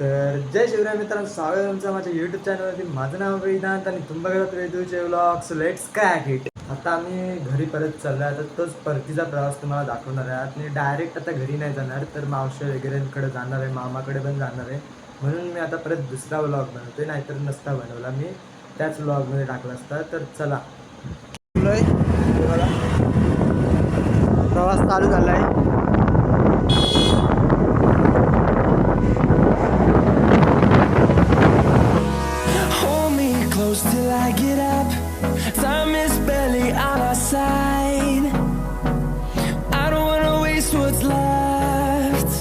तर जय शिवराय मित्रांनो स्वागत तुमचं माझ्या युट्यूब चॅनलवरती माझं नाव वेदांत आणि तुम्ही बघत वेदूचे व्लॉग्स लेट्स काय इट आता आम्ही घरी परत चाललो आहे आता तोच परतीचा प्रवास तुम्हाला दाखवणार आहे. आणि डायरेक्ट आता घरी नाही जाणार तर मावशी वगैरेंकडे जाणार आहे मामाकडे पण जाणार आहे. म्हणून मी आता परत दुसरा व्लॉग बनवतोय नाहीतर नसता बनवला मी. त्याच व्लॉगमध्ये टाकला असता. तर चला. प्रवास चालू झाला आहे on our side. I don't wanna waste what's left.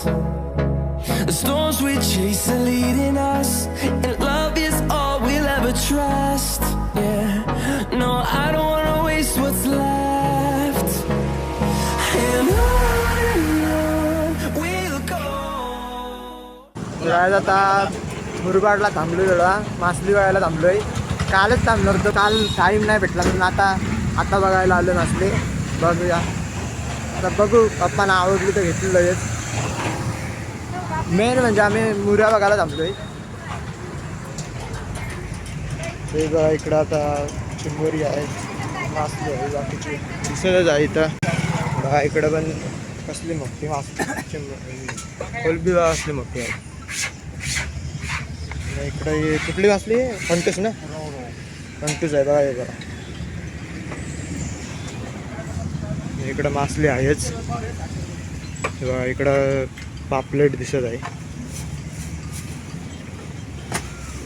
The storms we chase are leading us, and love is all we'll ever trust. Yeah, no, I don't wanna waste what's left. And on and on we'll go. तर आज आता मुरबाडला थांबलो थोडा मासली बघायला थांबलोय कालच थांबणार होतो काल टाईम नाही भेटला म्हणून आता आता बघायला आलं नसले. बघूया. आता बघू पप्पांना आवडली तर घेतली लगेच. मेन म्हणजे आम्ही मुऱ्या बघायला थांबलोय. ते बघा इकडं आता चिंबोरी आहे. मासली आहे बाकीची दिसतच आहे इथं. बघा इकडं पण कसली मोठी मास चिंबोरी. कोलबी बघा असली मोठी आहे. इकडं ही कुठली मासली? फंटूस ना? फंटूस आहे बघा हे बघा आणि इकडं मासली आहेच. किंवा इकडं पापलेट दिसत आहे.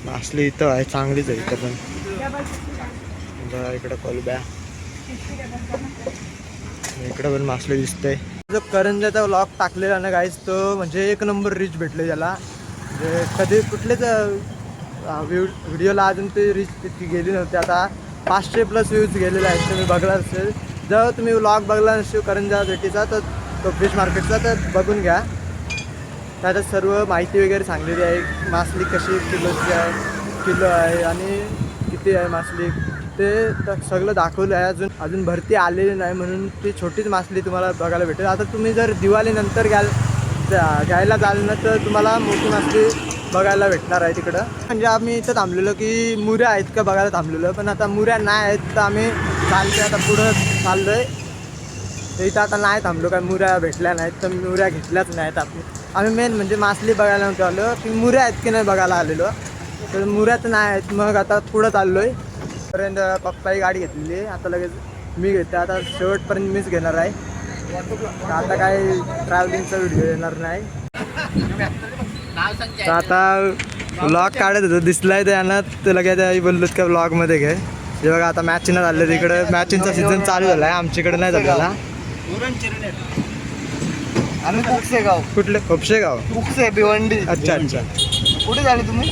मासली इथं आहे चांगलीच आहे इथं पण. इकडं कोलब्या. इकडं पण मासली दिसतंय. जो करंजाचा व्लॉग टाकलेला ना गाईस तो म्हणजे एक नंबर रिच भेटले त्याला. म्हणजे कधी कुठलेच व्हिडिओला अजून ते रिच तितकी गेली नव्हती. आता पाचशे प्लस व्ह्यूज गेलेले आहेत तुम्ही बघला असेल. जर तुम्ही व्लॉग बघला नसेल करंजा भेटीचा तर तो फिश मार्केटचा तर बघून घ्या. त्याच्यात सर्व माहिती वगैरे सांगलेली आहे. मासली कशी किलोची आहे किलो आहे आणि किती आहे मासली. ते सगळं दाखवलं आहे. अजून अजून भरती आलेली नाही म्हणून ती छोटीच मासली तुम्हाला बघायला भेटेल. आता तुम्ही जर दिवाळीनंतर घ्याल घ्यायला जाल ना तर तुम्हाला मोठी मासली बघायला भेटणार आहे तिकडं. म्हणजे आम्ही इथं थांबलेलो की मुऱ्या आहेत का बघायला थांबलेलो. पण आता मुऱ्या नाही आहेत तर आम्ही चालते आता पुढं चाललो आहे तर इथं आता नाही थांबलो काय मुऱ्या भेटल्या नाहीत तर मुऱ्या घेतल्याच नाहीत आपण. आम्ही मेन म्हणजे मासली बघायला नव्हतो आलो. की मुऱ्या आहेत की नाही बघायला आलेलो. तर मुऱ्याच नाही आहेत. मग आता पुढं चाललो आहे पर्यंत पप्पाही गाडी घेतलेली आहे. आता लगेच मी घेते आता शेवटपर्यंत मीच घेणार आहे. तर आता काय ट्रॅव्हलिंगचा व्हिडिओ येणार नाही. तर आता ब्लॉग काढत होतो. दिसलाय त्यांना. तर लगेच आई बोललो का ब्लॉगमध्ये घे. हे बघा आता मॅचिंग झालं तिकडं मॅचिंगचा सीझन चालू झाला आहे आमच्याकडे नाही झालेला. आम्ही कुकसे गाव कुठले? खोपशे गाव कुकसे भिवंडी. अच्छा अच्छा. कुठे झाले तुम्ही?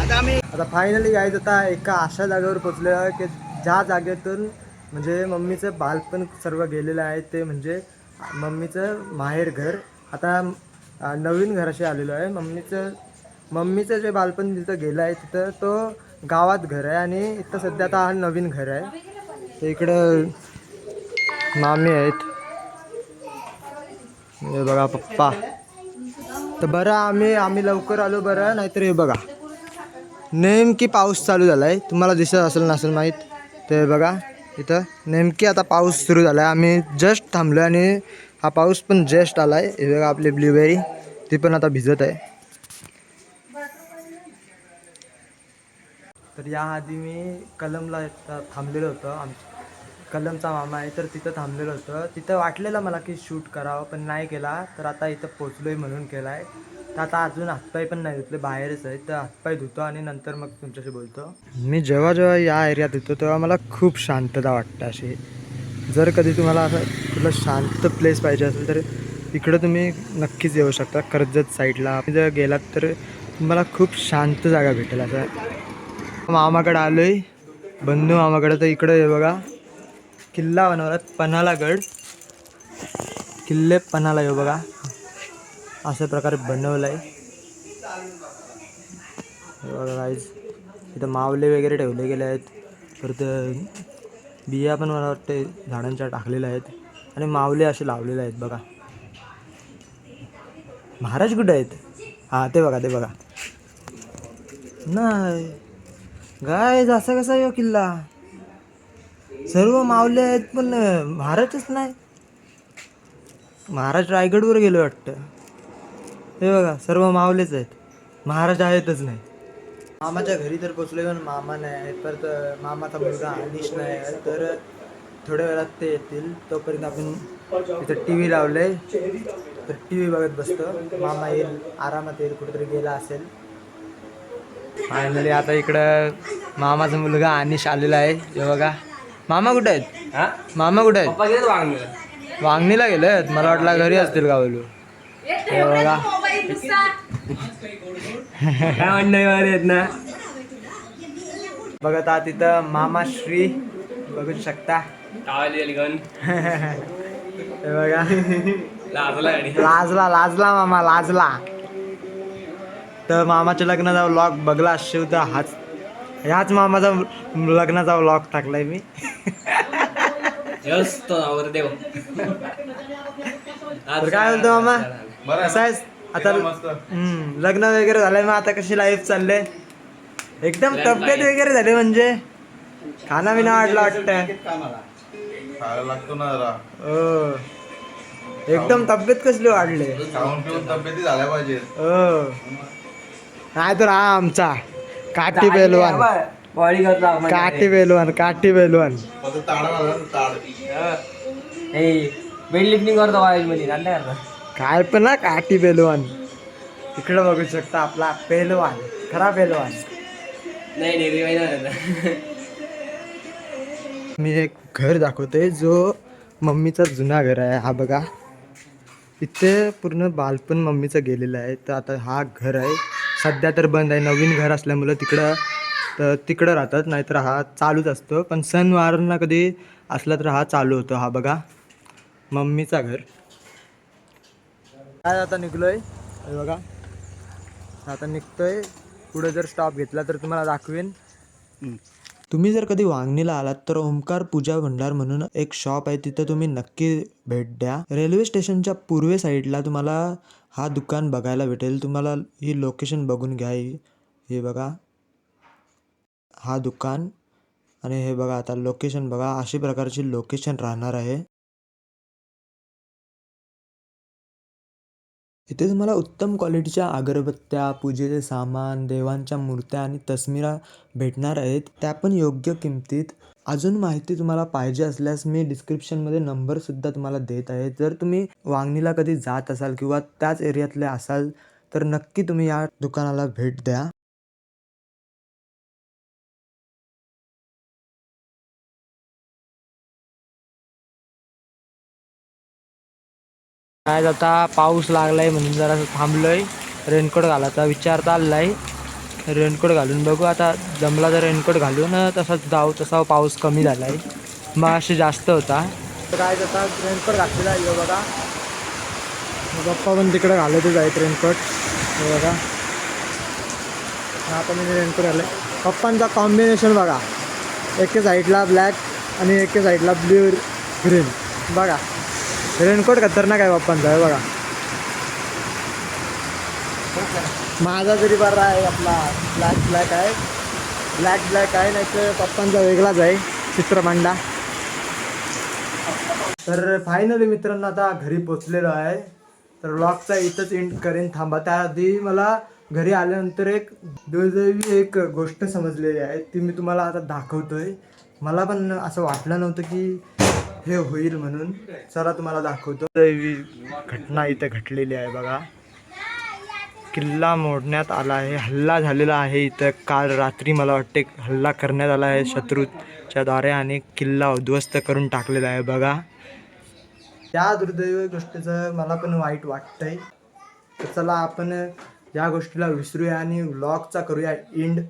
आता आम्ही आता फायनली गायचं आता एका अशा जागेवर पोचलो आहे की ज्या जागेतून म्हणजे मम्मीचं बालपण सर्व गेलेलं आहे ते म्हणजे मम्मीचं माहेर घर. आता नवीन घराशी आलेलो आहे. मम्मीचं मम्मीचं जे बालपण जिथं गेलं आहे तिथं तो गावात घर आहे आणि इथं सध्या आता हा नवीन घर आहे. तर इकडं मामी आहेत. हे बघा पप्पा. तर बरं आम्ही आम्ही लवकर आलो बरं नाहीतर हे बघा. नेमकी पाऊस चालू झाला आहे तुम्हाला दिसत असेल नसेल माहीत ते बघा इथं. नेमकी आता पाऊस सुरू झाला आहे आम्ही जस्ट थांबलो आणि हा पाऊस पण जस्ट आला आहे हे बघा आपली ब्लूबेरी ती पण आता भिजत आहे. तर याआधी मी कलमला थांबलेलं होतं. होतो आम कलमचा मामा आहे तर तिथं थांबलेलं होतं. तिथं वाटलेलं मला की शूट करावं पण नाही केला. तर आता इथं पोचलो आहे म्हणून केला आहे तर आता अजून हातपाय पण नाही धुतले बाहेरच आहे. तर हातपाय धुतो आणि नंतर मग तुमच्याशी बोलतो. मी जेव्हा जेव्हा या एरियात येतो तेव्हा मला खूप शांतता वाटतं अशी. जर कधी तुम्हाला असं तुला शांत प्लेस पाहिजे असेल तर इकडं तुम्ही नक्कीच येऊ शकता. कर्जत साईडला जर गेलात तर तुम्हाला खूप शांत जागा भेटेल असं. मामाकडे आलो आहे बंधू मामाकडे तर इकडं आहे बघा. किल्ला बनवला पन्हाळा गड किल्ले पन्हाला हो येऊ बघा. अशा प्रकारे बनवलं आहे बघा गाईज इथं मावले वगैरे ठेवले गेले आहेत. परत बिया पण मला वाटते झाडांच्या टाकलेल्या आहेत. आणि मावले असे लावलेले आहेत बघा. महाराज कुठे आहेत? हां ते बघा ते बघा. नाही. गाय असा कसा यो किल्ला? सर्व मावले आहेत पण महाराजच नाही. महाराज रायगडवर गेलो वाटतं. हे बघा सर्व मावलेच आहेत. महाराज आहेतच नाही. मामाच्या घरी तर पोचले पण मामा नाही आहेत. परत मामाचा मुलगा अनिश नाही आहे. तर थोड्या वेळात ते येतील. तोपर्यंत आपण तिथं टी व्ही लावले तर टी व्ही बघत बसतो. मामा येईल आरामात येईल कुठेतरी गेला असेल. फायनली आता इकडं मामाचा मुलगा अनिश आलेला आहे. हे बघा. मामा कुठे आहेत? मामा कुठे आहेत? वांगणीला. गेलेत? मला वाटलं घरी असतील का बोलू? हे बघा. काय म्हणणं ना? बघत आहात तिथं मामा श्री. बघू शकता. हे बघा. लाजला लाजला मामा लाजला. तर मामाच्या लग्नाचा व्लॉग बघला असशील तर हाच. ह्याच मामाचा लग्नाचा व्लॉग टाकलाय मी. तर काय बोलतो मामा? कसं आहेस आता हम्म, लग्न वगैरे झालंय मग आता कशी लाईफ चालले एकदम तब्येत वगैरे झाली म्हणजे? खाना बिना वाटला वाटतं खायला लागतो ना जरा. हो एकदम तब्येत कसली वाढले? खाऊन पिऊन तब्येती झाल्या पाहिजेत. हो नाही तर हा आमचा. काठी पेलवान बॉडी करतो काठी पेलवान काठी पेलवान फक्त ताड झाला ना, ताड. वेट लिफ्टिंग करतो कॉलेजमध्ये काय पण ना काठी पेलवान इकडं बघू शकता आपला पेलवान खरा पेलवान नाही नाही रिवाईज मी एक घर दाखवतोय जो मम्मीचा जुना घर आहे. हा बघा. इथे पूर्ण बालपण मम्मीचं गेलेलं आहे. तर आता हा घर आहे. सध्या तर बंद आहे. नवीन घर असल्यामुळं तिकडं तर तिकडं राहतात नाहीतर हा चालूच असतो. पण सणवारांना कधी असला तर हा चालू होतो. हा बघा मम्मीचा घर. काय आता निघलोय? हे बघा. आता निघतोय. पुढे जर स्टॉप घेतला तर तुम्हाला दाखवेन. तुम्ही जर कधी वांगणीला आलात तर ओंकार पूजा भंडार म्हणून एक शॉप आहे. तिथं तुम्ही नक्की भेट द्या. रेल्वे स्टेशनच्या पूर्वे साईडला तुम्हाला हा दुकान बघायला भेटेल. तुम्हाला ही लोकेशन बघून घ्या. ही हे बघा. हा दुकान. आणि हे बघा आता लोकेशन बघा. अशी प्रकारची लोकेशन राहणार आहे. इथे तुम्हाला उत्तम क्वालिटीच्या अगरबत्त्या पूजेचे सामान देवांच्या मूर्त्या आणि तस्मिरा भेटणार आहेत. त्या पण योग्य किमतीत. अजून माहिती तुम्हाला पाहिजे असल्यास मी डिस्क्रिप्शनमध्ये नंबरसुद्धा तुम्हाला देत आहे. जर तुम्ही वांगणीला कधी जात असाल किंवा त्याच एरियातले असाल तर नक्की तुम्ही या दुकानाला भेट द्या. काय आता पाऊस लागलाय म्हणून जरा थांबलोय. रेनकोट घालायचा विचार चाललाय. रेनकोट घालून बघू आता जमला तर रेनकोट घालून तसाच जाऊ तसा पाऊस कमी झालाय. मग असे जास्त होता. काय आता रेनकोट घातलेला आहे बघा. पप्पा पण तिकडे घालतच आहेत रेनकोट. हे बघा. आता मी रेनकोट घालय पप्पांचा कॉम्बिनेशन बघा. एके साईडला ब्लॅक आणि एके साईडला ब्ल्यू ग्रीन बघा. रेनकोट खतरनाक आहे पप्पांचा आहे बघा. माझा जरी बरा आहे आपला ब्लॅक ब्लॅक आहे. ब्लॅक ब्लॅक आहे नाही तर पप्पांचा वेगळाच आहे चित्रमांडा तर फायनली मित्रांनो आता घरी पोचलेलो आहे. तर ब्लॉगचा इथंच एंड करेन थांबा. त्याआधी मला घरी आल्यानंतर एक दुर्दैवी एक गोष्ट समजलेली आहे ती मी तुम्हाला आता दाखवतोय. मला पण असं वाटलं नव्हतं की हे होईल म्हणून चला तुम्हाला दाखवतो. दैवी घटना इथे घडलेली आहे बघा. किल्ला मोडण्यात आला आहे हल्ला झालेला आहे इथं. काल रात्री मला वाटते हल्ला करण्यात आला आहे शत्रूच्या द्वारे आणि किल्ला उद्ध्वस्त करून टाकलेला आहे बघा. त्या दुर्दैवी गोष्टीचं मला पण वाईट वाटतंय. तर चला आपण या गोष्टीला विसरूया आणि व्लॉगचा करूया एंड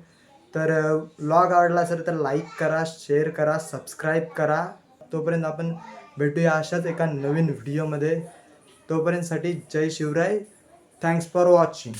तर व्लॉग आवडला असेल तर लाईक करा शेअर करा सबस्क्राईब करा. तोपर्यंत आपण भेटूया अशाच एका नवीन व्हिडिओमध्ये. तोपर्यंतसाठी जय शिवराय. Thanks for watching